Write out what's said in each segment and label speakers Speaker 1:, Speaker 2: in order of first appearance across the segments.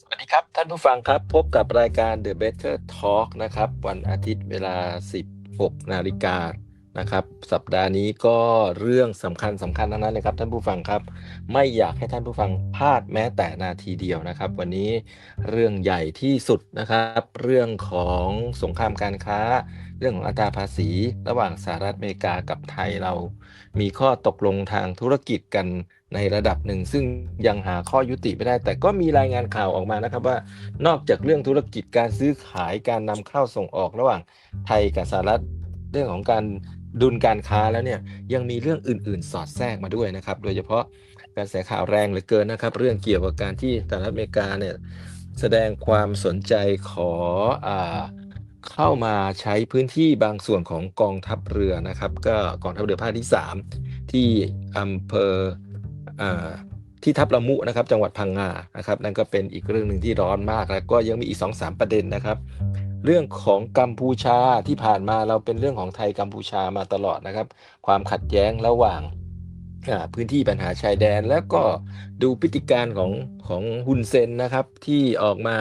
Speaker 1: สวัสดีครับ ท่านผู้ฟังครับ พบกับรายการ The Better Talk นะครับ วันอาทิตย์เวลา 16 นาฬิกานะครับ สัปดาห์นี้ก็เรื่องสำคัญสำคัญทั้งนั้นเลยครับท่านผู้ฟังครับ ไม่อยากให้ท่านผู้ฟังพลาดแม้แต่นาทีเดียวนะครับ วันนี้เรื่องใหญ่ที่สุดนะครับ เรื่องของสงครามการค้า เรื่องของอัตราภาษี ระหว่างสหรัฐอเมริกากับไทยเรา มีข้อตกลงทางธุรกิจกัน ในระดับหนึ่ง ซึ่งยังหาข้อยุติไม่ได้ แต่ก็มีรายงานข่าวออกมานะครับว่า นอกจากเรื่องธุรกิจการซื้อขายการนำเข้าส่งออกระหว่างไทยกับสหรัฐเรื่องของการดุลการค้าแล้วเนี่ยยังมีเรื่องอื่น ๆ สอดแทรกมาด้วยนะครับ โดยเฉพาะกระแสข่าวแรงเหลือเกินนะครับ เรื่องเกี่ยวกับการที่สหรัฐอเมริกาเนี่ยแสดงความสนใจขออ่าเข้ามาใช้พื้นที่บางส่วนของกองทัพเรือนะครับ ก็กองทัพเรือภาคที่ 3 ที่อำเภอ ที่ทับละมุนะครับจังหวัดพังงานะครับนั่นก็เป็นอีกเรื่องหนึ่งที่ร้อนมากแล้วก็ยังมีอีกสองสามประเด็นนะครับ เรื่องของกัมพูชาที่ผ่านมาเราเป็นเรื่องของไทยกัมพูชามาตลอดนะครับ ความขัดแย้งระหว่างพื้นที่ปัญหาชายแดน แล้วก็ดูพฤติการของของฮุนเซนนะครับที่ออกมา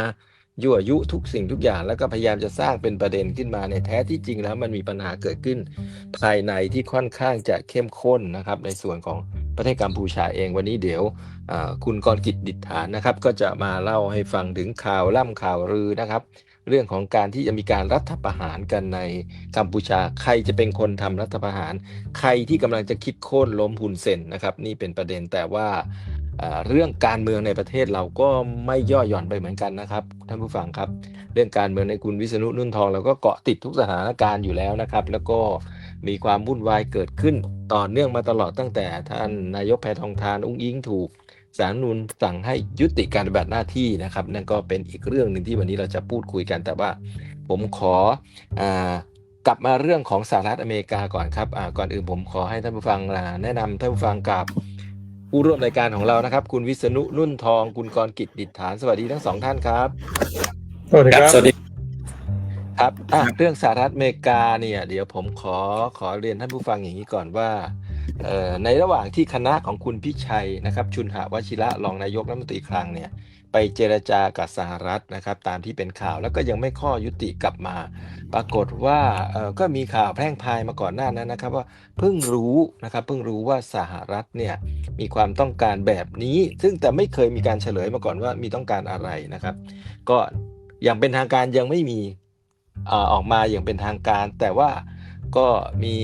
Speaker 1: ยั่วยุทุกสิ่งทุกอย่าง แล้วก็พยายามจะสร้างเป็นประเด็นขึ้นมาในแท้ที่จริงแล้วมันมีปัญหาเกิดขึ้น ภายในที่ค่อนข้างจะเข้มข้นนะครับ ในส่วนของประเทศกัมพูชาเองวันนี้เดี๋ยวคุณกรกิจดิษฐานนะครับ ก็จะมาเล่าให้ฟังถึงข่าวล่ำข่าวลือนะครับ เรื่องของการที่จะมีการรัฐประหารกันในกัมพูชาใครจะเป็นคนทำรัฐประหาร ใครที่กำลังจะคิดโค่นล้มฮุนเซนนะครับ นี่เป็นประเด็นแต่ว่า เรื่องการเมืองในประเทศเราก็ไม่ย่อหย่อนไปเหมือนกันนะครับท่านผู้ฟังครับ เรื่องการเมืองในคุณวิษณุนุ่นทองเราก็เกาะติดทุกสถานการณ์อยู่แล้วนะครับ แล้วก็มีความวุ่นวายเกิดขึ้นต่อเนื่องมาตลอดตั้งแต่ท่านนายกแพทองทานอุ้งอิงถูกสารนูนสั่งให้ยุติการปฏิบัติหน้าที่นะครับนั่นก็เป็นอีกเรื่องหนึ่งที่วันนี้เราจะพูดคุยกันแต่ว่าผมขออกลับมาเรื่องของสหรัฐอเมริกาก่อนครับก่อนอื่นผมขอให้ท่านผู้ฟังอ่าแนะนำท่านผู้ฟังกับ ผู้ร่วมรายการของเรานะครับ คุณวิษณุนุ่นทอง คุณกรกิจดิษฐานสวัสดีทั้งสองท่านครับ
Speaker 2: สวัสดี
Speaker 3: ค
Speaker 2: ค
Speaker 3: รั
Speaker 2: รั
Speaker 3: บบสวัสดี
Speaker 1: ครับอะเรื่องสหรัฐอเมริกาเนี่ยเดี๋ยวผมขอขอเรียนท่านผู้ฟังอย่างนี้ก่อนว่าเอ่อในระหว่างที่คณะของคุณพิชัยนะครับ ชุนหวชิระรองนายกรัฐมนตรีคลังเนี่ย ไปเจรจากับสหรัฐนะครับ ตามที่เป็นข่าวแล้วก็ยังไม่ข้อยุติกลับมา ปรากฏว่าก็มีข่าวแพร่งพายมาก่อนหน้านั้นนะครับ ว่าเพิ่งรู้นะครับเพิ่งรู้ว่าสหรัฐเนี่ยมีความต้องการแบบนี้ ซึ่งแต่ไม่เคยมีการเฉลยมาก่อนว่ามีต้องการอะไรนะครับ ก็อย่างเป็นทางการยังไม่มีออกมาอย่างเป็นทางการ แต่ว่าก็มี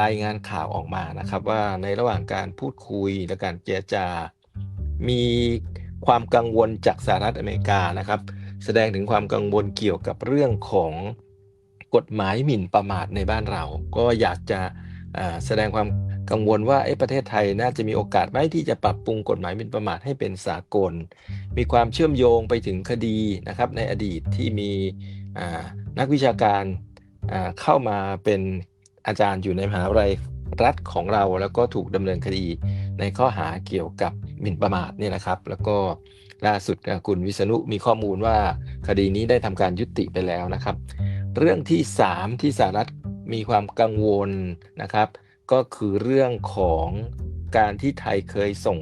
Speaker 1: รายงานข่าวออกมานะครับ ว่าในระหว่างการพูดคุยและการเจรจามี ความกังวลจากสหรัฐอเมริกานะครับ แสดงถึงความกังวลเกี่ยวกับเรื่องของกฎหมายหมิ่นประมาทในบ้านเรา ก็อยากจะอ่าแสดงความกังวลว่าเอ๊ะประเทศไทยน่าจะมีโอกาสไหมที่จะปรับปรุงกฎหมายหมิ่นประมาทให้เป็นสากล มีความเชื่อมโยงไปถึงคดีนะครับในอดีตที่มีอ่านักวิชาการอ่าเข้ามาเป็นอาจารย์อยู่ในมหาวิทยาลัยรัฐของเรา แล้วก็ถูกดำเนินคดีในข้อหาเกี่ยวกับ หมิ่นประมาทเนี่ยนะครับ แล้วก็ล่าสุดอะคุณวิษณุมีข้อมูลว่าคดีนี้ได้ทำการยุติไปแล้วนะครับ เรื่องที่ 3 ที่สหรัฐมีความกังวลนะครับ ก็คือเรื่องของการที่ไทยเคยส่ง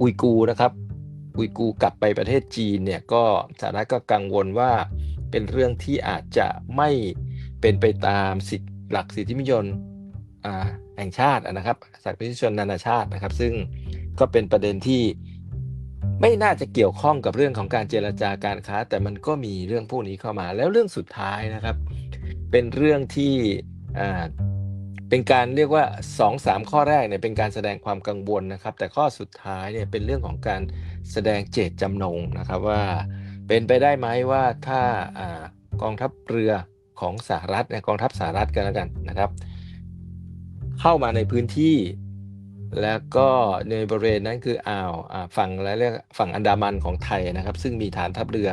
Speaker 1: อุยกูร์นะครับอุยกูร์กลับไปประเทศจีนเนี่ยก็สหรัฐก็กังวลว่าเป็นเรื่องที่อาจจะไม่เป็นไปตามสิทธิหลักสิทธิมนุษยชนแห่งชาตินะครับสิทธิมนุษยชนนานาชาตินะครับ ซึ่ง ก็เป็นประเด็นที่ไม่น่าจะเกี่ยวข้องกับเรื่องของการเจรจาการค้า แต่มันก็มีเรื่องพวกนี้เข้ามา แล้วเรื่องสุดท้ายนะครับ เป็นเรื่องที่เป็นการเรียกว่า2อสามข้อแรกเนี่ยเป็นการแสดงความกังวลนะครับ แต่ข้อสุดท้ายเนี่ยเป็นเรื่องของการแสดงเจตจำนงนะครับว่าเป็นไปได้ไหมว่าถ้าอากองทัพเรือของสหรัฐเนี่ยกองทัพสหรัฐกันแล้วกันนะครับ เข้ามาในพื้นที่ แล้วก็ในบริเวณนั้นคืออ่าวฝั่งและเรียกฝั่งอันดามันของไทยนะครับ ซึ่งมีฐานทัพเรือ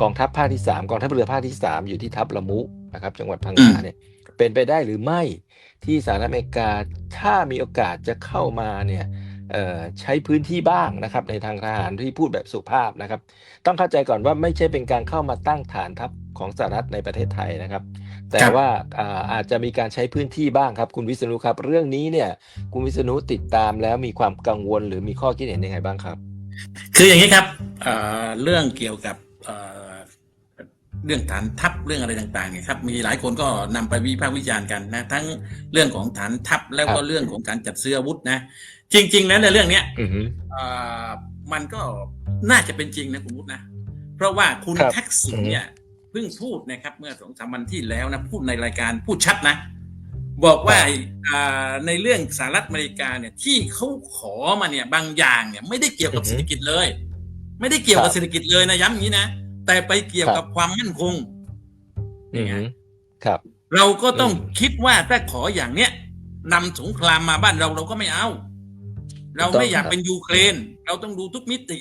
Speaker 1: กองทัพภาคที่ 3 กองทัพเรือภาคที่ 3 อยู่ที่ทับละมุนะครับ จังหวัดพังงาเนี่ยเป็นไปได้หรือไม่ที่สหรัฐอเมริกาถ้ามีโอกาสจะเข้ามาเนี่ยใช้พื้นที่บ้างนะครับ ในทางทหารที่พูดแบบสุภาพนะครับ ต้องเข้าใจก่อนว่าไม่ใช่เป็นการเข้ามาตั้งฐานทัพของสหรัฐในประเทศไทยนะครับ แต่
Speaker 3: ครับ
Speaker 1: ว่าอ่าอาจจะมีการใช้พื้นที่บ้างครับคุณวิษณุครับ เรื่องนี้เนี่ยคุณวิษณุติดตามแล้วมีความกังวลหรือมีข้อคิดเห็นยังไงบ้างครับ
Speaker 2: คืออย่างนี้ครับเอ่อเรื่องเกี่ยวกับเอ่อเรื่องฐานทัพเรื่องอะไรต่างๆเนี่ยครับมีหลายคนก็นำไปวิพากษ์วิจารณ์กันนะทั้งเรื่องของฐานทัพแล้วก็
Speaker 1: ครับ
Speaker 2: เรื่องของการจัดซื้ออาวุธนะ จริง ๆ แล้วในเรื่องเนี้ย
Speaker 1: อือฮึ
Speaker 2: เอ่อมันก็น่าจะเป็นจริงนะคุณวุฒินะ เพราะว่าคุณ
Speaker 1: ครับ
Speaker 2: ทักษิณ
Speaker 1: อือฮึ
Speaker 2: เนี่ย เพิ่งพูดนะครับ เมื่อสองสามวันที่แล้วนะพูดในรายการพูดชัดนะ บอกว่าอ่าในเรื่องสหรัฐอเมริกาเนี่ย ที่เขาขอมาเนี่ยบางอย่างเนี่ย ไม่ได้เกี่ยวกับ
Speaker 1: อือฮึ
Speaker 2: เศรษฐกิจเลย ไม่ได้เกี่ยวกับ
Speaker 1: ครับ
Speaker 2: เศรษฐกิจเลยนะย้ำอย่างนี้นะแต่ไปเกี่ยว
Speaker 1: ครับ
Speaker 2: กับความมั่นคง
Speaker 1: อือฮึครับ
Speaker 2: เราก็ต้อง
Speaker 1: อืม
Speaker 2: คิดว่าถ้าขออย่างเนี้ยนำสงครามมาบ้านเราเราก็ไม่เอา เราไม่อยากเป็นยูเครน เราต้องดูทุกมิติ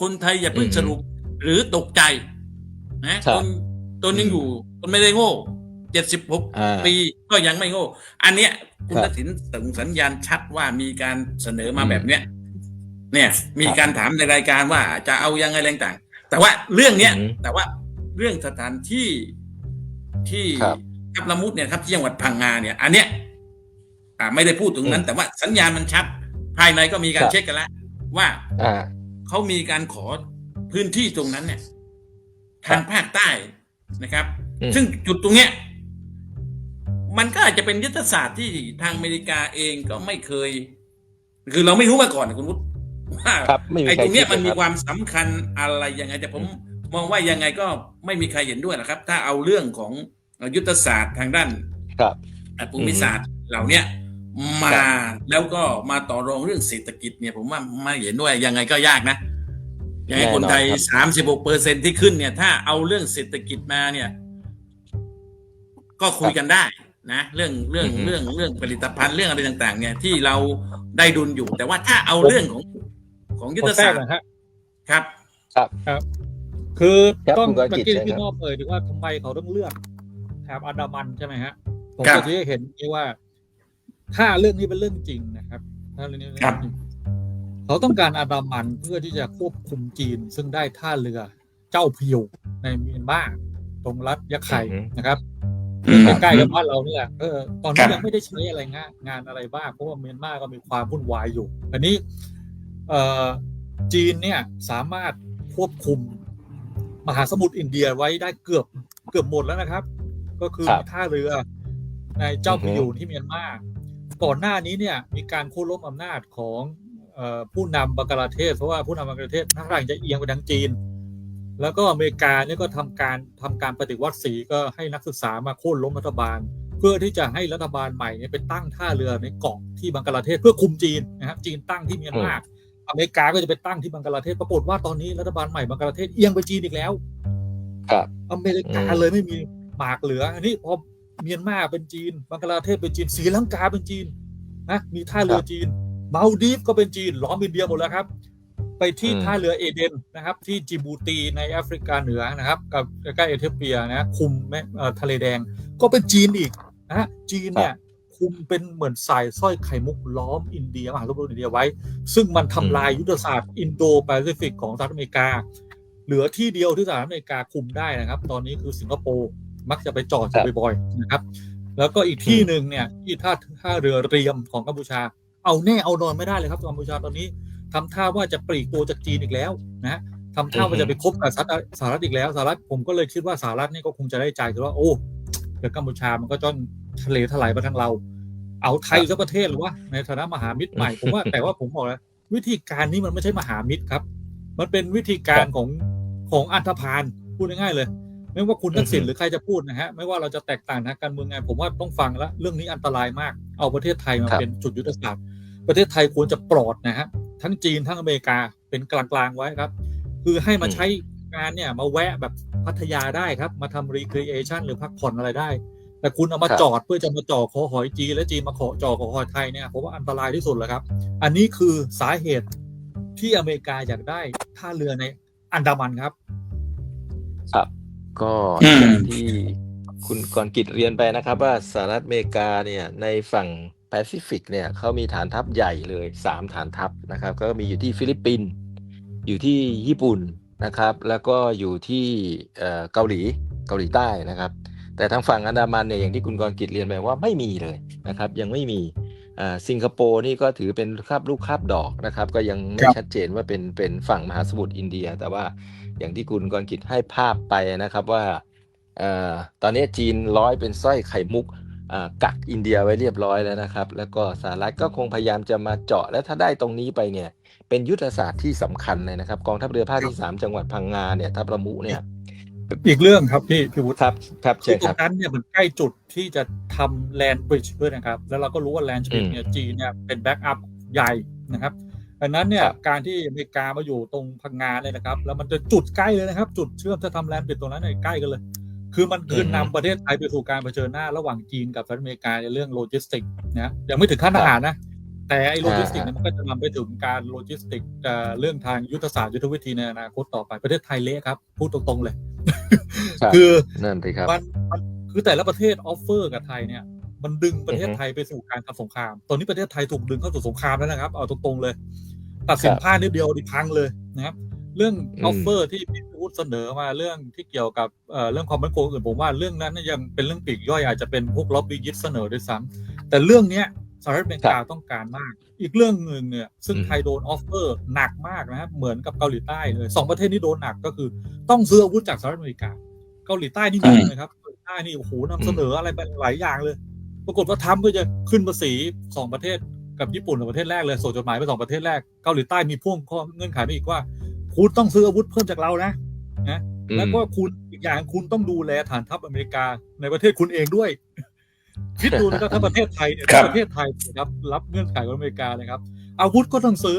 Speaker 2: คนไทยอย่าเพิ่ง
Speaker 1: อืม
Speaker 2: สรุปหรือตกใจ นะครับตนตนยังอยู่ตนไม่ได้โง่เจ็ดสิบหก
Speaker 1: อ่า
Speaker 2: ปีก็ยังไม่โง่ อันเนี้ย คุณ
Speaker 1: ครับ
Speaker 2: ทักษิณส่งสัญญาณชัดว่ามีการเสนอมา
Speaker 1: อืม
Speaker 2: แบบเนี้ยเนี่ย มี
Speaker 1: ครับ
Speaker 2: การถามในรายการว่าจะเอายังไงอะไรต่างๆแต่ว่าเรื่องเนี้ย
Speaker 1: อืม
Speaker 2: แต่ว่าเรื่องสถานที่ที่
Speaker 1: ครับ
Speaker 2: ทับละมุดเนี่ยครับที่จังหวัดพังงาเนี่ย อันเนี้ยอ่าไม่ได้พูดถึงนั้น แต่ว่าสัญญาณมันชัด ภายในก็มีกา
Speaker 1: ค
Speaker 2: ร
Speaker 1: รับ
Speaker 2: เช็คกันแล้วว่า
Speaker 1: อ่า
Speaker 2: เขามีการขอพื้นที่ตรงนั้นเนี่ย
Speaker 1: ครับ
Speaker 2: ทางภาคใต้นะครับ
Speaker 1: อืม
Speaker 2: ซึ่งจุดตรงเนี้ย มันก็อาจจะเป็นยุทธศาสตร์ที่ทางอเมริกาเองก็ไม่เคย คือเราไม่รู้มาก่อนนะคุณวุฒิว่า
Speaker 1: ครับไม่มี
Speaker 2: ไอ้
Speaker 1: ใคร
Speaker 2: ตรงเนี้ย
Speaker 1: คิด
Speaker 2: มันมี
Speaker 1: เลยครับ
Speaker 2: ความสำคัญอะไรยังไงแต่ผมมองว่ายังไงก็ไม่มีใครเห็นด้วยนะครับ ถ้าเอาเรื่องของยุทธศาสตร์ทางด้าน
Speaker 1: ครับ
Speaker 2: ภูมิศาสตร์เหล่าเนี้ยมาแล้วก็มาต่อรองเรื่องเศรษฐกิจเนี่ย ผมว่าไม่เห็นด้วยยังไงก็ยากนะ ยังไง
Speaker 1: แน่นอน
Speaker 2: คนไทย
Speaker 1: ครับ
Speaker 2: สามสิบหกเปอร์เซ็นที่ขึ้นเนี่ย ถ้าเอาเรื่องเศรษฐกิจมาเนี่ย ก็คุยกันได้นะเรื่องเรื่อง
Speaker 1: อือฮึ
Speaker 2: เรื่องเรื่องผลิตภัณฑ์เรื่องอะไรต่าง ๆ เนี่ยที่เราได้ดุลอยู่ แต่ว่าถ้าเอาเรื่องของของยุท
Speaker 3: ข
Speaker 2: ธ
Speaker 3: อแทร
Speaker 2: ศากสต
Speaker 3: ห
Speaker 2: ร์
Speaker 3: นะฮะ
Speaker 2: ครับ
Speaker 3: คือ
Speaker 1: ครับ
Speaker 3: ต้อง
Speaker 1: คุณกร
Speaker 3: เมื่
Speaker 1: กิ
Speaker 3: อ
Speaker 1: จ
Speaker 3: กี้
Speaker 1: เชิญ
Speaker 3: พี่
Speaker 1: ครับ
Speaker 3: นอบเอ่ยถึงว่าทำไมเขาต้องเลือกแถบอันดามันใช่ไหมฮะ ผม
Speaker 2: ครับ
Speaker 3: ก็จะเห็นที่ว่า ถ้าเรื่องนี้เป็นเรื่องจริงนะครับ ถ้าเรื่องนี้เป็นเรื่องจริง เขาต้องการอันดามันเพื่อที่จะควบคุมจีน ซึ่งได้ท่าเรือเจ้าพยูในเมียนมาตรงรัฐยะไข่
Speaker 1: อือฮึ
Speaker 3: นะครับ
Speaker 2: อืม
Speaker 3: ใกล้ๆกับบ้านเรานี่แหละเออตอนนี้
Speaker 2: ครับ
Speaker 3: ยังไม่ได้ใช้อะไรงานงานอะไรบ้างเพราะว่าเมียนมาก็มีความวุ่นวายอยู่อันนี้เอ่อจีนเนี่ยสามารถควบคุมมหาสมุทรอินเดียไว้ได้เกือบเกือบหมดแล้วนะครับ ก็คือ
Speaker 1: ครับ
Speaker 3: มีท่าเรือในเจ้า
Speaker 1: อือ
Speaker 3: พ
Speaker 1: ฮึ
Speaker 3: ยูนที่เมียนมาก่อนหน้านี้เนี่ยมีการโค่นล้มอำนาจของเอ่อ ผู้นำบังกลาเทศเพราะว่าผู้นำบังกลาเทศท่าทางจะเอียงไปทางจีน แล้วก็อเมริกาเนี่ยก็ทำการทำการปฏิวัติสีก็ให้นักศึกษามาโค่นล้มรัฐบาล เพื่อที่จะให้รัฐบาลใหม่เนี่ยไปตั้งท่าเรือในเกาะที่บังกลาเทศเพื่อคุมจีนนะครับจีนตั้งที่เมียนมาอเมริกาก็จะไปตั้งที่บังกลาเทศปรากฏว่าตอนนี้รัฐบาลใหม่บังกลาเทศเอียงไปจีนอีกแล้ว
Speaker 1: ครับ
Speaker 3: อเมริกา
Speaker 1: อืม
Speaker 3: เลยไม่มีหมากเหลือ อันนี้พอเมียนมาเป็นจีน บังกลาเทศเป็นจีนศรีลังกาเป็นจีนนะมีท่าเรือจีน มาลดีฟก็เป็นจีนล้อมอินเดียหมดแล้วครับ ไปที่
Speaker 1: อืม
Speaker 3: ท่าเรือเอเดนนะครับ ที่จิบูตีในแอฟริกาเหนือนะครับ กับใกล้ๆเอธิโอเปียนะคุมแม่เอ่อทะเลแดงก็เป็นจีนอีกนะฮะจีนเนี่ยคุมเป็นเหมือนสายสร้อยไข่มุกล้อมอินเดียมหาสมุทรอินเดียไว้ ซึ่งมันทำลายยุทธศาสตร์อินโดแปซิฟิกของสหรัฐอเมริกา เหลือที่เดียวที่สหรัฐอเมริกาคุมได้นะครับ ตอนนี้คือสิงคโปร์มักจะไปจอด
Speaker 1: ครับ
Speaker 3: บ่อยๆนะครับ แล้วก็อีกที่หนึ่งเนี่ยที่ท่าท่าเรือเรียมของกัมพูชา เอาแน่เอานอนไม่ได้เลยครับกัมพูชาตอนนี้ทำท่าว่าจะปลีกตัวจากจีนอีกแล้วนะฮะทำท่าว่าจะไปคบกับสหรัฐสหรัฐอีกแล้วสหรัฐผมก็เลยคิดว่าสหรัฐนี่ก็คงจะได้ใจคือว่าโอ้เดี๋ยวกัมพูชามันก็จ้อนทะเลถลายมาทางเรา เอาไทยสักประเทศหรือว่าในฐานะมหามิตรใหม่ผมว่าแต่ว่าผมบอกแล้ววิธีการนี้มันไม่ใช่มหามิตรครับ มันเป็นวิธีการของของอันธพาลพูดง่ายๆเลย ไม่ว่าคุณทักษิณ
Speaker 1: อือฮึ
Speaker 3: หรือใครจะพูดนะฮะไม่ว่าเราจะแตกต่างทางการเมืองไงผมว่าต้องฟังแล้วเรื่องนี้อันตรายมากเอาประเทศไทยมา
Speaker 1: ครับ
Speaker 3: เป็นจุดยุทธศาสตร์ ประเทศไทยควรจะปลอดนะฮะทั้งจีนทั้งอเมริกาเป็นกลางๆไว้ครับ คือให้มาใช้งานเนี่ยมาแวะแบบพัทยาได้ครับ มาทำรีครีเอชันหรือพักผ่อนอะไรได้ แต่คุณเอามา
Speaker 1: ครับ
Speaker 3: จอดเพื่อจะมาจ่อคอหอยจีนและจีนมาขอจ่อคอหอยไทยเนี่ยผมว่าอันตรายที่สุดเลยครับ อันนี้คือสาเหตุที่อเมริกาอยากได้ท่าเรือในอันดามันครับ
Speaker 1: ครับ ก็
Speaker 2: อืม
Speaker 1: อย่างที่ คุณกรกิจเรียนไปนะครับว่าสหรัฐอเมริกาเนี่ยในฝั่งแปซิฟิกเนี่ยเขามีฐานทัพใหญ่เลยสามฐานทัพนะครับ ก็มีอยู่ที่ฟิลิปปินส์อยู่ที่ญี่ปุ่นนะครับ แล้วก็อยู่ที่เกาหลีเกาหลีใต้นะครับ แต่ทางฝั่งอันดามันเนี่ยอย่างที่คุณกรกิจเรียนไปว่าไม่มีเลยนะครับ ยังไม่มีสิงคโปร์นี่ก็ถือเป็นคาบลูกคาบดอกนะครับ ก็ยังไม่ชัดเจนว่าเป็นเป็นฝั่งมหาสมุทรอินเดีย แต่ว่าอย่างที่คุณกรกิจให้ภาพไปนะครับว่า ตอนนี้จีนร้อยเป็นสร้อยไข่มุกอ่ากักอินเดียไว้เรียบร้อยแล้วนะครับ แล้วก็สหรัฐก็คงพยายามจะมาเจาะและถ้าได้ตรงนี้ไปเนี่ย เป็นยุทธศาสตร์ที่สำคัญเลยนะครับ กองทัพเรือภาคที่สามจังหวัดพังงาเนี่ยทัพละมุเนี่ย
Speaker 3: อีกเรื่องครับพี่พี่วุฒิ
Speaker 1: ครับครับ
Speaker 3: คื
Speaker 1: เชิ
Speaker 3: อ
Speaker 1: ญ
Speaker 3: ตร
Speaker 1: ครั
Speaker 3: ง
Speaker 1: บ
Speaker 3: นั้นเนี่ยมันใกล้จุดที่จะทำแลนบริดจ์ด้วยนะครับ แล้วเราก็รู้ว่าแลนบริดจ์เนี่ยจีนเนี่ยเป็นแบ็กอัพใหญ่นะครับดังนั้นเนี่ย
Speaker 1: ครับ
Speaker 3: การที่อเมริกามาอยู่ตรงพังงาเนี่ยนะครับ แล้วมันจะจุดใกล้เลยนะครับ จุดเชื่อมจะทำแลนบริดจ์ตรงนั้นเนี่ยใกล้กันเลย คือมันคือนำประเทศไทยไปสู่การเผชิญหน้าระหว่างจีนกับสหรัฐอเมริกาในเรื่องโลจิสติกนะยังไม่ถึงขั้นทหารนะ แต่ไอ้โลจิสติกเนี่ยมันก็จะนำไปถึงการโลจิสติกเอ่อเรื่องทางยุทธศาสตร์ยุทธวิธีในอนาคตต่อไปประเทศไทยเละครับ พูดตรงๆเลย
Speaker 1: ครับ
Speaker 3: คือ
Speaker 1: นั่นสิครับ
Speaker 3: มันมันคือแต่ละประเทศออฟเฟอร์กับไทยเนี่ย มันดึงประเทศ
Speaker 1: อือฮึ
Speaker 3: ไทยไปสู่การทำสงคราม ตอนนี้ประเทศไทยถูกดึงเข้าสู่สงครามแล้วนะครับเอาตรงๆเลย ตัดสิน
Speaker 1: ครับ
Speaker 3: พลาดนิดเดียวดิพังเลยนะครับ เรื่อง
Speaker 1: อืม
Speaker 3: ออฟเฟอร์ที่พี่พูดเสนอมาเรื่องที่เกี่ยวกับเอ่อเรื่องความมั่นคงอื่นผมว่าเรื่องนั้นน่ะยังเป็นเรื่องปลีกย่อยอาจจะเป็นพวกล็อบบี้ยิสเสนอด้วยซ้ำแต่เรื่องเนี้ยสหรัฐอเมริกาต้องการมาก อีกเรื่องหนึ่งเนี่ยซึ่ง
Speaker 1: อืม
Speaker 3: ไทยโดนออฟเฟอร์หนักมากนะครับเหมือนกับเกาหลีใต้เลยสองประเทศนี้โดนหนักก็คือ ต้องซื้ออาวุธจากสหรัฐอเมริกา เกาหลีใต้นี่
Speaker 2: อื
Speaker 3: มี
Speaker 2: ม
Speaker 3: นะครับเกาหลีใต้นี่โอ้โหนำเสนออะไรไปหลายอย่างเลย ปรากฏว่าทรัมป์ก็จะขึ้นภาษีสองประเทศกับญี่ปุ่นเป็นประเทศแรกเลยส่งจดหมายไปสองประเทศแรกเกาหลีใต้มีพ่วงข้อเงื่อนไขมาอีกว่า คุณต้องซื้ออาวุธเพิ่มจากเรานะนะ
Speaker 1: อืม
Speaker 3: แล้วก็คุณอีกอย่างคุณต้องดูแลฐานทัพอเมริกาในประเทศคุณเองด้วย คิดดูนะครับถ้าประเทศไทยเนี่ย
Speaker 2: ครับ
Speaker 3: ถ้าประเทศไทยนะครับ รับเงื่อนไขของอเมริกานะครับ อาวุธก็ต้องซื้อ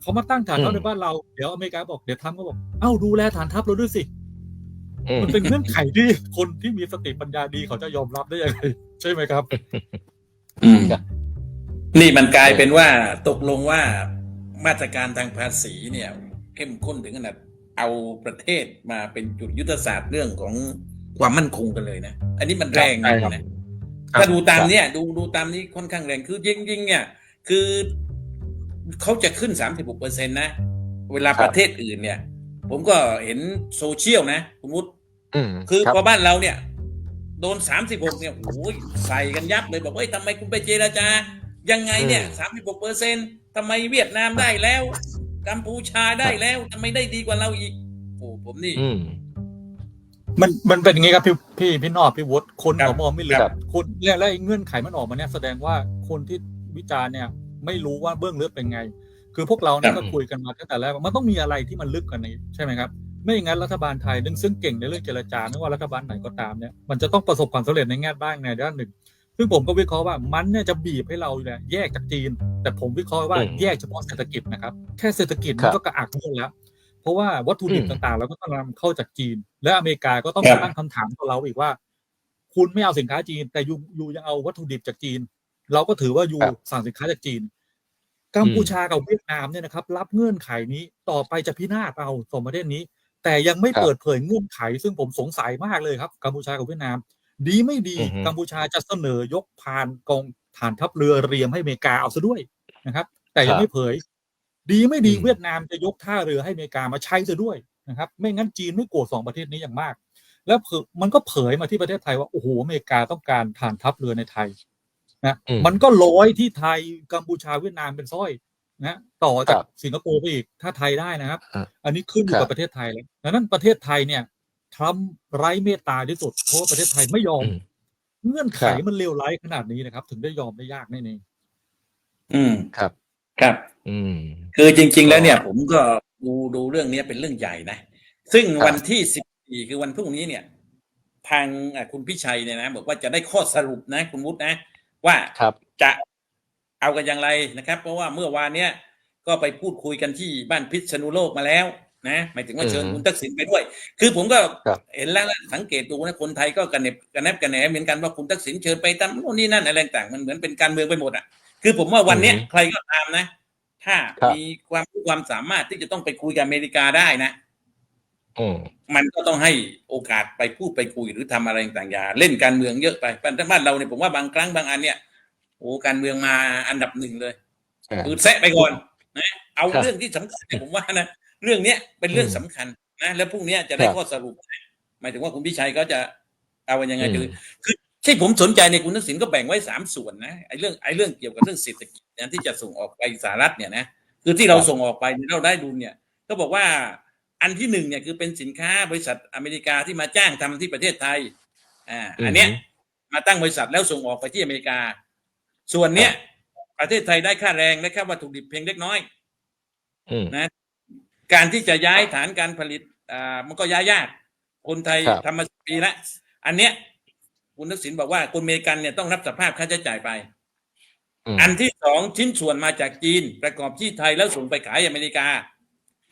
Speaker 3: เขามาตั้งฐานทัพ
Speaker 1: อืม
Speaker 3: ในบ้านเราเดี๋ยวอเมริกาบอกเดี๋ยวทรัมป์ก็บอกเอ้าดูแลฐานทัพเราด้วยสิ
Speaker 1: อืม
Speaker 3: มันเป็นเงื่อนไขที่คนที่มีสติปัญญาดีเขาจะยอมรับได้ยังไงใช่ไหมครับ
Speaker 2: อืม
Speaker 1: ครับ
Speaker 2: นี่มันกลายเป็นว่าตกลงว่ามาตรการทางภาษีเนี่ย เข้มข้นถึงขนาดเอาประเทศมาเป็นจุดยุทธศาสตร์เรื่องของความมั่นคงกันเลยนะ อันนี้มันแรง
Speaker 3: ใช่ครับ
Speaker 2: นะถ้าดูตามเนี้ยดูดูตามนี้ค่อนข้างแรงคือจริงๆเนี่ยคือเขาจะขึ้นสามสิบหกเปอร์เซ็นต์นะ เวลา
Speaker 1: ครับ
Speaker 2: ประเทศอื่นเนี่ย ผมก็เห็นโซเชียลนะคุณวุฒิ
Speaker 1: อืม
Speaker 2: คือ
Speaker 1: รับ
Speaker 2: พอบ้านเราเนี่ย โดนสามสิบหกเนี่ยโอ้ยใส่กันยับเลยบอกว่าเฮ้ยทำไมคุณไปเจรจา ยังไงเนี่ยสามสิบหกเปอร์เซ็นทำไมเวียดนามได้แล้ว กัมพูชาได้แล้วทำไมได้ดีกว่าเราอีกโอ้ผมนี่
Speaker 1: อืม
Speaker 3: มันมันเป็นอย่างนี้ครับพี่พี่พี่นอบพี่วุฒิคน
Speaker 2: ครับ
Speaker 3: เขามองไม่ลึก
Speaker 1: ครับ
Speaker 3: คนแล้วแล้วไอ้เงื่อนไขมันออกมาเนี่ยแสดงว่าคนที่วิจารณ์เนี่ย ไม่รู้ว่าเบื้องลึกเป็นไง คือพวกเราเนี่ย
Speaker 2: ครับ
Speaker 3: ก็คุยกันมาตั้งแต่แรกว่ามันต้องมีอะไรที่มันลึกกว่านี้ใช่ไหมครับ ไม่อย่างนั้นรัฐบาลไทยซึ่งเก่งในเรื่องเจรจาไม่ว่ารัฐบาลไหนก็ตามเนี่ยมันจะต้องประสบความสำเร็จในแง่บ้างในด้านหนึ่ง ซึ่งผมก็วิเคราะห์ว่ามันเนี่ยจะบีบให้เราเนี่ยแยกจากจีน แต่ผมวิเคราะห์ว่า
Speaker 1: อืม
Speaker 3: แยกเฉพาะเศรษฐกิจนะครับ แค่เศรษฐกิจ
Speaker 1: ครั
Speaker 3: มัน
Speaker 1: บ
Speaker 3: ก็กระอักมุ่งแล้ว เพราะว่าวัตถุดิบ
Speaker 1: อืม
Speaker 3: ต่างๆเราก็ต้องนำเข้าจากจีน และอเมริกาก็ต้อง
Speaker 2: ครั
Speaker 3: มา
Speaker 2: บ
Speaker 3: ตั้งคำถามกับเราอีกว่า คุณไม่เอาสินค้าจีน แต่ยูยูยังเอาวัตถุดิบจากจีน เราก็ถือว่ายู
Speaker 1: ครับ
Speaker 3: สั่งสินค้าจากจีนกัมพูชากับเวียดนามเนี่ยนะครับ รับเงื่อนไขนี้ต่อไปจะพินาศเอาสองประเทศนี้ แต่ยังไม่
Speaker 1: ครับ
Speaker 3: เปิดเผยเงื่อนไข ซึ่งผมสงสัยมากเลยครับกัมพูชากับเวียดนาม ดีไม่ดี
Speaker 1: อือฮึ
Speaker 3: กัมพูชาจะเสนอยกพานกองฐานทัพเรือเรียมให้อเมริกาเอาซะด้วยนะครับ แต่ยังไม่เผย ดีไม่ดี
Speaker 1: อืม
Speaker 3: เวียดนามจะยกท่าเรือให้อเมริกามาใช้ซะด้วยนะครับ ไม่งั้นจีนไม่โกรธสองประเทศนี้อย่างมาก แล้วเผยมันก็เผยมาที่ประเทศไทยว่าโอ้โหอเมริกาต้องการฐานทัพเรือในไทยนะ
Speaker 1: อืม
Speaker 3: มันก็ร้อยที่ไทยกัมพูชาเวียดนามเป็นสร้อยนะต่อจาก
Speaker 1: ครับ
Speaker 3: สิงคโปร์ไปอีกถ้าไทยได้นะครับ
Speaker 1: อะ
Speaker 3: อันนี้ขึ้นอยู่
Speaker 1: ครั
Speaker 3: กับบประเทศไทยแล้วดังนั้นประเทศไทยเนี่ย ทรัมป์ไร้เมตตาที่สุดเพราะว่าประเทศไทยไม่ยอม
Speaker 1: อืม
Speaker 3: เงื่อนไข
Speaker 1: ครับ
Speaker 3: มันเลวร้ายขนาดนี้นะครับ ถึงได้ยอมได้ยากแน่
Speaker 2: อืม
Speaker 1: ครับ
Speaker 2: ครับ
Speaker 1: อืม
Speaker 2: คือจริง ๆ แล้วเนี่ย ผมก็ดูดูเรื่องนี้เป็นเรื่องใหญ่นะ ซึ่ง
Speaker 1: ครับ
Speaker 2: วันที่สิบสี่คือวันพรุ่งนี้เนี่ย ทางอะคุณพิชัยเนี่ยนะบอกว่าจะได้ข้อสรุปนะ คุณวุฒินะ ว่า
Speaker 1: ครับ
Speaker 2: จะเอากันอย่างไรนะครับ เพราะว่าเมื่อวานเนี้ยก็ไปพูดคุยกันที่บ้านพิษณุโลกมาแล้ว นะหมายถึงว่าเชิญ
Speaker 1: อืม
Speaker 2: คุณทักษิณไปด้วย คือผมก็
Speaker 1: ครับ
Speaker 2: เห็นแล้วนะสังเกตดูนะคนไทยก็กันเน็บกันแนบกันแหนเหมือนกันว่าคุณทักษิณเชิญไปทำโน่นนี่นั่นอะไรต่างๆมันเหมือนเป็นการเมืองไปหมดอะคือผมว่าวันเนี้ย
Speaker 1: อืม
Speaker 2: ใครก็ตามนะ ถ้า
Speaker 1: ครับ
Speaker 2: มีความรู้ความสามารถที่จะต้องไปคุยกับอเมริกาได้นะ
Speaker 1: อืม
Speaker 2: มันก็ต้องให้โอกาสไปพูดไปคุยหรือทำอะไรต่างๆอย่าเล่นการเมืองเยอะไปบ้านเราเนี่ยผมว่าบางครั้งบางอันเนี่ยโอ้การเมืองมาอันดับหนึ่งเลย
Speaker 1: อ่า
Speaker 2: คือแซะไปก่อนนะเอา
Speaker 1: ครับ
Speaker 2: เรื่องที่สำคัญเนี่ยผมว่านะ เรื่องเนี้ยเป็นเรื่อง
Speaker 1: อืม
Speaker 2: สำคัญนะแล้วพรุ่งเนี้ยจะได้
Speaker 1: ครับ
Speaker 2: ข้อสรุปนะหมายถึงว่าคุณพิชัยก็จะเอากันยังไง
Speaker 1: อืม
Speaker 2: คือคือที่ผมสนใจในยคุณทักษิณก็แบ่งไว้สามส่วนนะไอ้เรื่องไอ้เรื่องเกี่ยวกับเรื่องเศรษฐกิจนะที่จะส่งออกไปสหรัฐเนี่ยนะคือที่เรา
Speaker 1: ครับ
Speaker 2: ส่งออกไปเนี่ยเราได้ดูเนี่ย ก็บอกว่าอันที่หนึ่งเนี่ยคือเป็นสินค้าบริษัทอเมริกาที่มาจ้างทำที่ประเทศไทยอ่าอันเนี้ยมาตั้งบริษัทแล้วส่งออกไปที่อเมริกา ส่วนเนี้ยประเทศไทยได้ค่าแรงและค่าวัตถุดิบเพียงเล็กน้อย
Speaker 1: อืม
Speaker 2: การที่จะย้ายฐานการผลิตอ่ามันก็ย้ายยาก คนไทย
Speaker 1: ครับ
Speaker 2: ทำมาสิบปีแล้วอันเนี้ยคุณทักษิณบอกว่าคนอเมริกันเนี่ยต้องรับสภาพค่าใช้จ่ายไป
Speaker 1: ม
Speaker 2: อันที่สองชิ้นส่วนมาจากจีน ประกอบที่ไทยแล้วส่งไปขายอเมริกา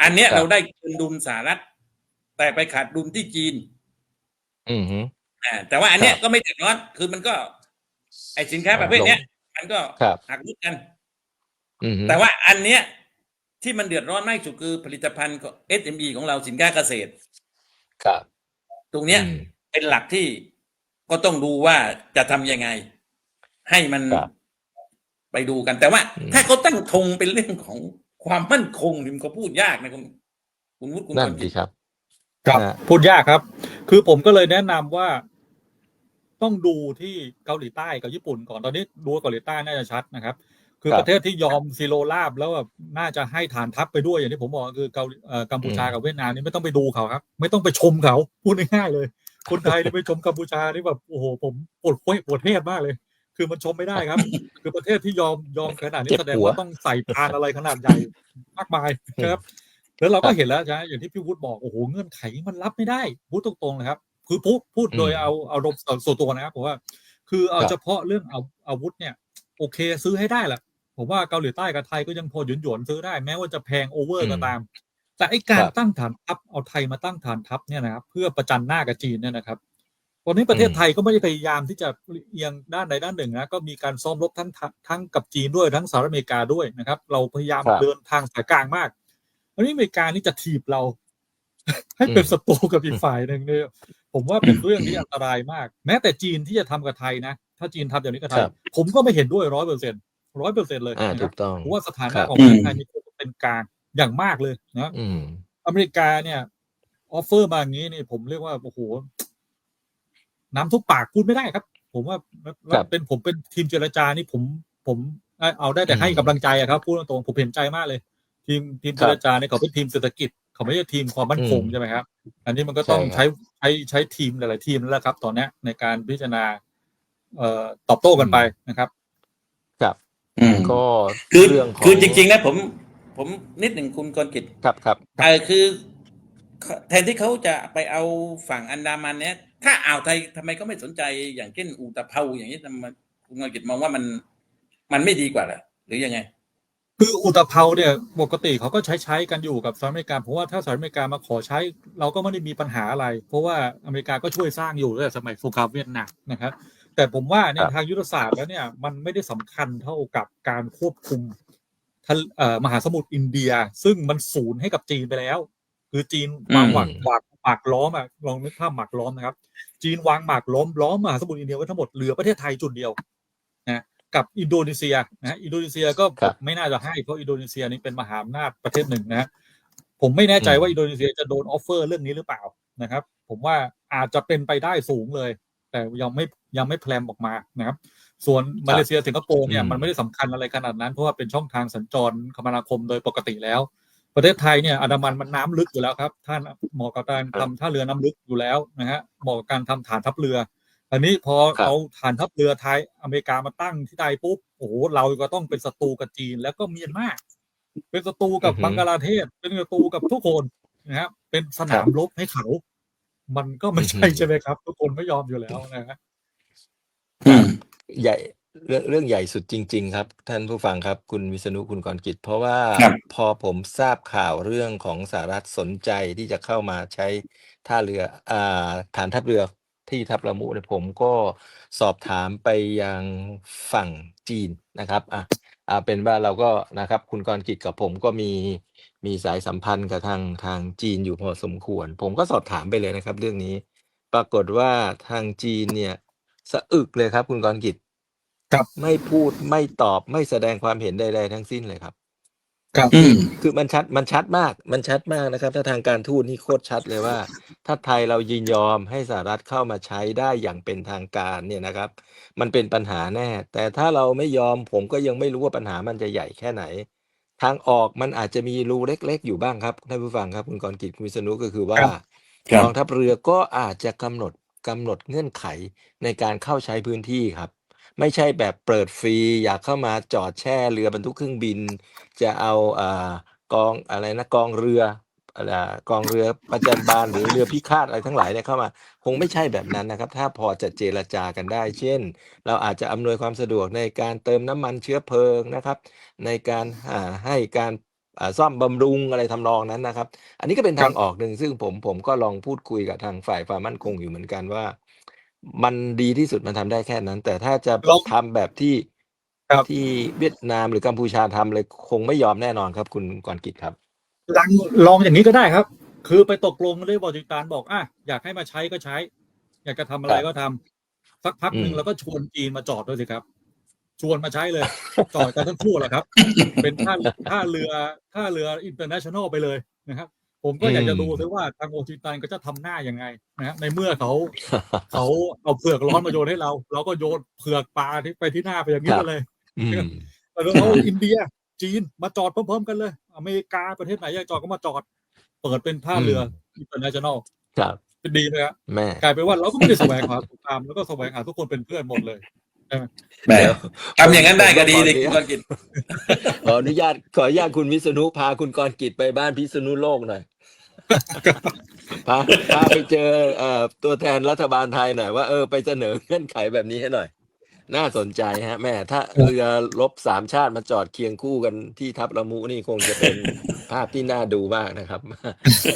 Speaker 2: อันเนี้ย
Speaker 1: ครับ
Speaker 2: เราได้เงินดุลสหรัฐแต่ไปขาดดุลที่จีน
Speaker 1: อืมฮึ
Speaker 2: อ่าแต่ว่าอันเนี้ย
Speaker 1: ครับ
Speaker 2: ก็ไม่เดือดร้อนคือมันก็ ไอสินค้าประเภทเนี้ยมันก็
Speaker 1: ครับ
Speaker 2: หักลดกัน
Speaker 1: อืมฮึ
Speaker 2: แต่ว่าอันเนี้ย ที่มันเดือดร้อนมากที่สุดคือผลิตภัณฑ์ของ SME ของเราสินค้าเกษตร
Speaker 1: ครับ
Speaker 2: ตรงเนี้ย
Speaker 1: อืม
Speaker 2: เป็นหลักที่ก็ต้องดูว่าจะทำยังไง ให้มัน
Speaker 1: ครับ
Speaker 2: ไปดูกันแต่ว่า
Speaker 1: อืม
Speaker 2: ถ้าเขาตั้งธงเป็นเรื่องของความมั่นคงนี่มันก็พูดยากนะคุณคุณวุฒิคุณ
Speaker 1: นั่น
Speaker 2: กร
Speaker 1: ดีครับ
Speaker 3: ครับ
Speaker 1: นะ
Speaker 3: พูดยากครับ คือผมก็เลยแนะนำว่า ต้องดูที่เกาหลีใต้กับญี่ปุ่นก่อนตอนนี้ดูเกาหลีใต้น่าจะชัดนะครับ คือ
Speaker 1: ครับ
Speaker 3: ประเทศที่ยอมซีโรราบแล้วแบบน่าจะให้ฐานทัพไปด้วยอย่างที่ผมบอกคือเกาหลีเอ่อกัมพูชา
Speaker 1: อืม
Speaker 3: กับเวียดนามนี่ไม่ต้องไปดูเขาครับ ไม่ต้องไปชมเขาพูดง่ายๆเลย คนไทยนี่ไปชมกัมพูชานี่แบบโอ้โหผมปวดปวดเทศมากเลย คือมันชมไม่ได้ครับ คือประเทศที่ยอมยอมขนาดนี้
Speaker 1: เจ็บ
Speaker 3: แสดง
Speaker 1: หัว
Speaker 3: ว่าต้องใส่พานอะไรขนาดใหญ่มากมายนะครับ แล้วเราก็เห็นแล้วใช่ไหมอย่างที่พี่วุฒิบอกโอ้โหเงื่อนไขมันรับไม่ได้พูดตรงๆเลยครับคือพูดพูดโดย
Speaker 1: อืม
Speaker 3: เอาเอารมณ์ส่วนตัวนะครับผมว่า คือเอา
Speaker 1: ครับ
Speaker 3: เฉพาะเรื่องเอาอาวุธเนี่ย โอเคซื้อให้ได้แหละ ผมว่าเกาหลีใต้กับไทยก็ยังพอหยวนหยวนๆซื้อได้แม้ว่าจะแพงโอเวอร์ก็ตาม แต่ไอ้การ
Speaker 1: ครับ
Speaker 3: ตั้งฐานทัพเอาไทยมาตั้งฐานทัพเนี่ยนะครับเพื่อประจันหน้ากับจีนเนี่ยนะครับตอนนี้ประเทศ
Speaker 1: อืม
Speaker 3: ไทยก็ไม่ได้พยายามที่จะเอียงด้านใดด้านหนึ่งนะก็มีการซ้อมรบทั้งทั้งกับจีนด้วยทั้งสหรัฐอเมริกาด้วยนะครับ เราพยายาม
Speaker 1: ครับ
Speaker 3: เดินทางสายกลางมากอันนี้อเมริกานี่จะถีบเรา ให้เป็น
Speaker 1: อืม
Speaker 3: ศัตรูกับอีกฝ่ายหนึ่งเนี่ยผมว่าเป็นเรื่องที่อันตรายมาก แม้แต่จีนที่จะทำกับไทยนะ ถ้าจีนทำอย่างนี้กับไทย
Speaker 1: ครับ
Speaker 3: ผมก็ไม่เห็นด้วยร้อยเปอร์เซ็น ร้อยเปอร์เซ็นเลย
Speaker 1: อ่า
Speaker 3: นะค
Speaker 1: ถู
Speaker 3: รับ
Speaker 1: กต้อง
Speaker 3: เพราะว่าสถา
Speaker 1: ครั
Speaker 3: นะ
Speaker 1: บ
Speaker 3: ของประเทศไทยนี่ควรจะเป็นกลางอย่างมากเลยนะ
Speaker 1: อืม
Speaker 3: อเมริกาเนี่ยออฟเฟอร์มาอย่างนี้นี่ผมเรียกว่าโอ้โหน้ำทุกปากพูดไม่ได้ครับ ผมว่า
Speaker 1: ครับ
Speaker 3: เป็นผมเป็นทีมเจรจานี่ผม ผมเอาได้แต่ให้
Speaker 1: อืม
Speaker 3: กำลังใจอะครับพูดตรงๆผมเห็นใจมากเลย ทีมทีม
Speaker 1: ค
Speaker 3: เจ
Speaker 1: รับ
Speaker 3: รจาเนี่ยเขาเป็นทีมเศรษฐกิจ เขาไม่ใช่ทีมความมั่นคง
Speaker 1: อืม
Speaker 3: ใช่ไหมครับ อันนี้มันก็ต้อง
Speaker 1: ใช่
Speaker 3: ใช้ใช้ใช้ทีมหลายๆทีมนั่นแหละครับ ตอนเนี้ยในการพิจารณาเอ่อตอบโต้กันไปนะครับ
Speaker 1: ครับ
Speaker 2: อืม
Speaker 1: ก็
Speaker 2: คือ
Speaker 1: เรื่องของ
Speaker 2: คือจริงๆนะผมผมนิดหนึ่งคุณกรกิจ
Speaker 1: ครับครับ
Speaker 2: เออคือ แทนที่เขาจะไปเอาฝั่งอันดามันเนี่ยถ้าอ่าวไทยทำไมก็ไม่สนใจอย่างเช่นอูตะเภาอย่างนี้ทำไมคุณกรกิจมองว่ามันมันไม่ดีกว่าเหรอหรือยังไง
Speaker 3: คืออุตภเปาเนี่ยปกติเขาก็ใช้ใช้กันอยู่กับสหรัฐอเมริกาเพราะว่าถ้าสหรัฐอเมริกามาขอใช้ เราก็ไม่ได้มีปัญหาอะไร เพราะว่าอเมริกาก็ช่วยสร้างอยู่ตั้งแต่สมัยสงครามเวียดนามนะครับ แต่ผมว่าเนี่
Speaker 1: ค
Speaker 3: ย
Speaker 1: รับ
Speaker 3: ทางยุทธศาสตร์แล้วเนี่ยมันไม่ได้สำคัญเท่ากับการควบคุมทะเอ่อมหาสมุทรอินเดีย ซึ่งมันศูนย์ให้กับจีนไปแล้ว คือจีนวางหวักหวักหมากล้อมอะลองนึกภาพหมากล้อมนะครับ จีนวางหมากล้อมล้อมมหาสมุทรอินเดียไว้ทั้งหมดเหลือประเทศไทยจุดเดียวนะกับอินโดนีเซียนะอินโดนีเซียก็
Speaker 1: ครับ
Speaker 3: ไม่น่าจะให้เพราะอินโดนีเซียนี่เป็นมหาอำนาจประเทศหนึ่งนะฮะผมไม่แน่ใจ
Speaker 1: อืม
Speaker 3: ว่าอินโดนีเซียจะโดนออฟเฟอร์เรื่องนี้หรือเปล่านะครับ ผมว่าอาจจะเป็นไปได้สูงเลย แต่ยังไม่ยังไม่แพลมออกมานะครับ ส่วนมาเลเซียสิงคโปร์เนี่ย
Speaker 1: อืม
Speaker 3: มันไม่ได้สำคัญอะไรขนาดนั้นเพราะว่าเป็นช่องทางสัญจรคมนาคมโดยปกติแล้ว ประเทศไทยเนี่ยอันดามันมันน้ำลึกอยู่แล้วครับท่านเหมาะกับการทำท่าเรือน้ำลึกอยู่แล้วนะฮะเหมาะกับการทำฐานทัพเรือ อันนี้พอ
Speaker 1: ครับ
Speaker 3: เอาฐานทัพเรือไทยอเมริกามาตั้งที่ไทยปุ๊บโอ้โหเราก็ต้องเป็นศัตรูกับจีนแล้วก็เมียนมาเป็นศัตรูกับ
Speaker 1: อือหือ
Speaker 3: บังกลาเทศ เป็นศัตรูกับทุกคนนะครับเป็นสนามรบให้เขา มันก็ไม่ใช่
Speaker 1: อือหือ
Speaker 3: ใช่ไหมครับ ทุกคนไม่ยอมอยู่แล้วนะฮะ
Speaker 2: อืม
Speaker 1: ใหญ่เรื่องเรื่องใหญ่สุดจริง ๆ ครับ ท่านผู้ฟังครับ คุณวิษณุคุณกรกิจ เพราะว่า
Speaker 2: ครับ
Speaker 1: พอผมทราบข่าวเรื่องของสหรัฐสนใจที่จะเข้ามาใช้ท่าเรืออ่าฐานทัพเรือที่ทับละมุเนี่ยผมก็สอบถามไปยังฝั่งจีนนะครับอะ อ่าเป็นว่าเราก็นะครับ คุณกรกิจกับผมก็มีมีสายสัมพันธ์กับทางทางจีนอยู่พอสมควร ผมก็สอบถามไปเลยนะครับ เรื่องนี้ ปรากฏว่าทางจีนเนี่ยสะอึกเลยครับ คุณกรกิจ
Speaker 3: ครับ
Speaker 1: ไม่พูดไม่ตอบไม่แสดงความเห็นใดๆทั้งสิ้นเลยครับ
Speaker 3: ครับ
Speaker 2: อืม
Speaker 1: คือมันชัดมันชัดมากมันชัดมากนะครับ ถ้าทางการทูตนี่โคตรชัดเลยว่า ถ้าไทยเรายินยอมให้สหรัฐเข้ามาใช้ได้อย่างเป็นทางการเนี่ยนะครับ มันเป็นปัญหาแน่ แต่ถ้าเราไม่ยอมผมก็ยังไม่รู้ว่าปัญหามันจะใหญ่แค่ไหน ทางออกมันอาจจะมีรูเล็กๆอยู่บ้างครับท่านผู้ฟังครับคุณกรณ์กิจคุณวิษณุก็คือว่า
Speaker 3: ครับ
Speaker 2: ครับ
Speaker 1: กองทัพเรือก็อาจจะกำหนดกำหนดเงื่อนไขในการเข้าใช้พื้นที่ครับ ไม่ใช่แบบเปิดฟรี อยากเข้ามาจอดแช่เรือบรรทุกเครื่องบิน จะเอาอ่ากองอะไรนะกองเรืออะไรกองเรือประจันบานหรือเรือพิฆาตอะไรทั้งหลายเนี่ยเข้ามา คงไม่ใช่แบบนั้นนะครับ ถ้าพอจะเจรจากันได้ เช่น เราอาจจะอำนวยความสะดวกในการเติมน้ำมันเชื้อเพลิงนะครับ ในการอ่าให้การซ่อมบำรุงอะไรทำนองนั้นนะครับ อันนี้ก็เป็นทางออกหนึ่งซึ่งผมผมก็ลองพูดคุยกับทางฝ่ายความมั่นคงอยู่เหมือนกันว่า มันดีที่สุดมันทำได้แค่นั้น แต่ถ้าจะ
Speaker 3: ลอง
Speaker 1: ทำแบบที่
Speaker 3: ครับ
Speaker 1: ที่เวียดนามหรือกัมพูชาทำเลยคงไม่ยอมแน่นอนครับ คุณกรกิจครับ
Speaker 3: ลังลองอย่างนี้ก็ได้ครับ คือไปตกลงด้วยบอจิตานบอกอะอยากให้มาใช้ก็ใช้ อยากจะทำอะไร
Speaker 1: ครับ
Speaker 3: ก็ทำสักพักหนึ่
Speaker 1: อื
Speaker 3: ง
Speaker 1: ม
Speaker 3: เราก็ชวนจีนมาจอดด้วยสิครับ ชวนมาใช้เลย จอดกันทั้งคู่แหละครับ เป็นท่าท่าเรือท่าเรืออินเตอร์เนชั่นแนลไปเลยนะครับ ผมก็อยากจะดูซิว่าทางโอจิตันก็จะทำหน้ายังไงนะฮะในเมื่อเขาเขาเอาเผือกร้อนมาโยนให้เรา เราก็โยนเผือกปลาที่ไปที่หน้าไปอย่างนี้
Speaker 1: ครับ
Speaker 3: ไปเลย
Speaker 1: อืม
Speaker 3: แต่เราเอาอินเดีย จีนมาจอดพร้อมๆกันเลย อเมริกาประเทศไหนอยากจอดก็มาจอด เปิดเป็นท่าเรืออินเตอร์เนชั่นแนล
Speaker 1: ครับ
Speaker 3: เป็นดีไหมครับ
Speaker 1: แม่
Speaker 3: กลายเป็นว่าเราก็ไม่ได้แสวงหาสงครามแล้วก็แสวงหาทุกคนเป็นเพื่อนหมดเลย
Speaker 2: แหมทำอย่างนั้นได้ก็ดีเลยคุณกรกิจ
Speaker 1: ขออนุญาตขออนุญาตคุณวิษณุพาคุณกรกิจไปบ้านพิษณุโลกหน่อย พาพาไปเจอเอ่อตัวแทนรัฐบาลไทยหน่อยว่าเออไปเสนอเงื่อนไขแบบนี้ให้หน่อย น่าสนใจฮะ แม่ถ้าเรือรบสามชาติมาจอดเคียงคู่กันที่ทับละมุนี่คงจะเป็นภาพที่น่าดูมากนะครับ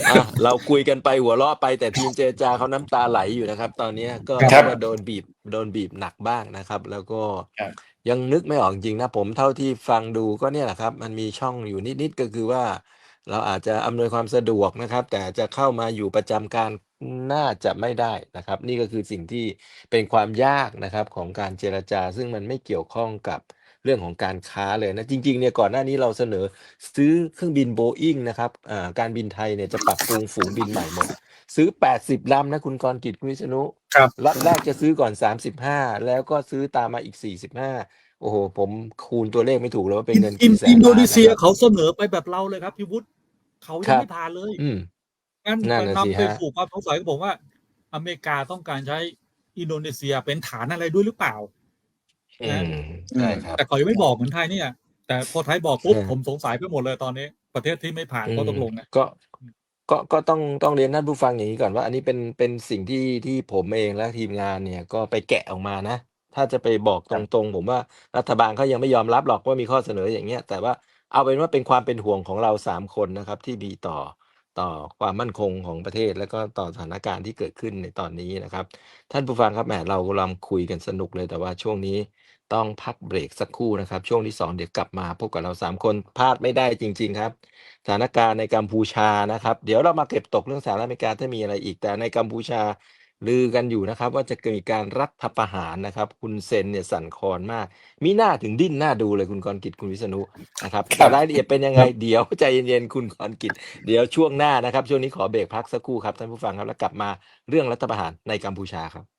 Speaker 1: อะเราคุยกันไปหัวเราะไปแต่ทีมเจรจาเขาน้ำตาไหลอยู่นะครับ ตอนนี้ก็
Speaker 2: ครับ
Speaker 1: ก็โดนบีบโดนบีบหนักบ้างนะครับ แล้วก็
Speaker 2: ครับ
Speaker 1: ยังนึกไม่ออกจริงนะผมเท่าที่ฟังดูก็เนี่ยแหละครับ มันมีช่องอยู่นิดๆก็คือว่า เราอาจจะอำนวยความสะดวกนะครับ แต่จะเข้ามาอยู่ประจำการน่าจะไม่ได้นะครับ นี่ก็คือสิ่งที่เป็นความยากนะครับของการเจรจา ซึ่งมันไม่เกี่ยวข้องกับเรื่องของการค้าเลยนะจริงๆเนี่ยก่อนหน้านี้เราเสนอซื้อเครื่องบินโบอิงนะครับอ่าการบินไทยเนี่ยจะปรับปรุงฝูงบินใหม่หมด ซื้อ 80 ลำนะคุณกรกิจคุณวิษณุ
Speaker 3: ครับ
Speaker 1: ล็อตแรกจะซื้อก่อน 35 แล้วก็ซื้อตามมาอีก 45 โอ้โห ผมคูณตัวเลขไม่ถูกเลยว่าเป็นเงิน
Speaker 3: อิน
Speaker 1: กี่แสน
Speaker 3: อินโด
Speaker 1: ล้าน
Speaker 3: นี
Speaker 1: นะ
Speaker 3: เซีย
Speaker 1: ครับ
Speaker 3: เขาเสนอไปแบบเราเลยครับพี่วุฒิ เขา
Speaker 1: ค
Speaker 3: ยั
Speaker 1: รั
Speaker 3: ง
Speaker 1: บ
Speaker 3: ไม่ผ่านเลย
Speaker 1: อืม
Speaker 3: งั้น
Speaker 1: นั่นน่ะสิ
Speaker 3: นำไป
Speaker 1: ฮะ
Speaker 3: สู่ความสงสัยของผมว่า อเมริกาต้องการใช้อินโดนีเซียเป็นฐานอะไรด้วยหรือเปล่า
Speaker 1: อืมใช่ครับ
Speaker 3: แต่เขายังไม่บอกเหมือนไทยเนี่ย แต่พอไทยบอกปุ๊บ
Speaker 1: ใช่
Speaker 3: ผมสงสัยไปหมดเลยตอนนี้ ประเทศที่ไม่ผ่านก็ตกลงเนี่ย
Speaker 1: ก็ก็ก็ต้องต้องเรียนท่านผู้ฟังอย่างนี้ก่อนว่า อันนี้เป็นเป็นสิ่งที่ที่ผมเองและทีมงานเนี่ยก็ไปแกะออกมานะ ถ้าจะไปบอกตรงๆ ผมว่ารัฐบาลเขายังไม่ยอมรับหรอกว่ามีข้อเสนออย่างเงี้ยแต่ว่า เอาเป็นว่าเป็นความเป็นห่วงของเราสามคนนะครับ ที่มีต่อต่อความมั่นคงของประเทศ แล้วก็ต่อสถานการณ์ที่เกิดขึ้นในตอนนี้นะครับ ท่านผู้ฟังครับแหมเรากำลังคุยกันสนุกเลยแต่ว่าช่วงนี้ต้องพักเบรกสักครู่นะครับ ช่วงที่สองเดี๋ยวกลับมาพบกับเราสามคนพลาดไม่ได้จริง ๆ ครับ สถานการณ์ในกัมพูชานะครับ เดี๋ยวเรามาเก็บตกเรื่องสหรัฐอเมริกาถ้ามีอะไรอีกแต่ในกัมพูชา ลือกันอยู่นะครับ ว่าจะเกิดมีการรัฐประหารนะครับ คุณเซนเนี่ยสั่นคลอนมาก มีหน้าถึงดิ้นหน้าดูเลยคุณกรกิจคุณวิษณุนะครับ
Speaker 2: ครับ
Speaker 1: รายละเอียดเป็นยังไงเดี๋ยวใจเย็นๆคุณกรกิจ เดี๋ยวช่วงหน้านะครับ ช่วงนี้ขอเบรกพักสักครู่ครับท่านผู้ฟังครับแล้วกลับมาเรื่องรัฐประหารในกัมพูชาครับ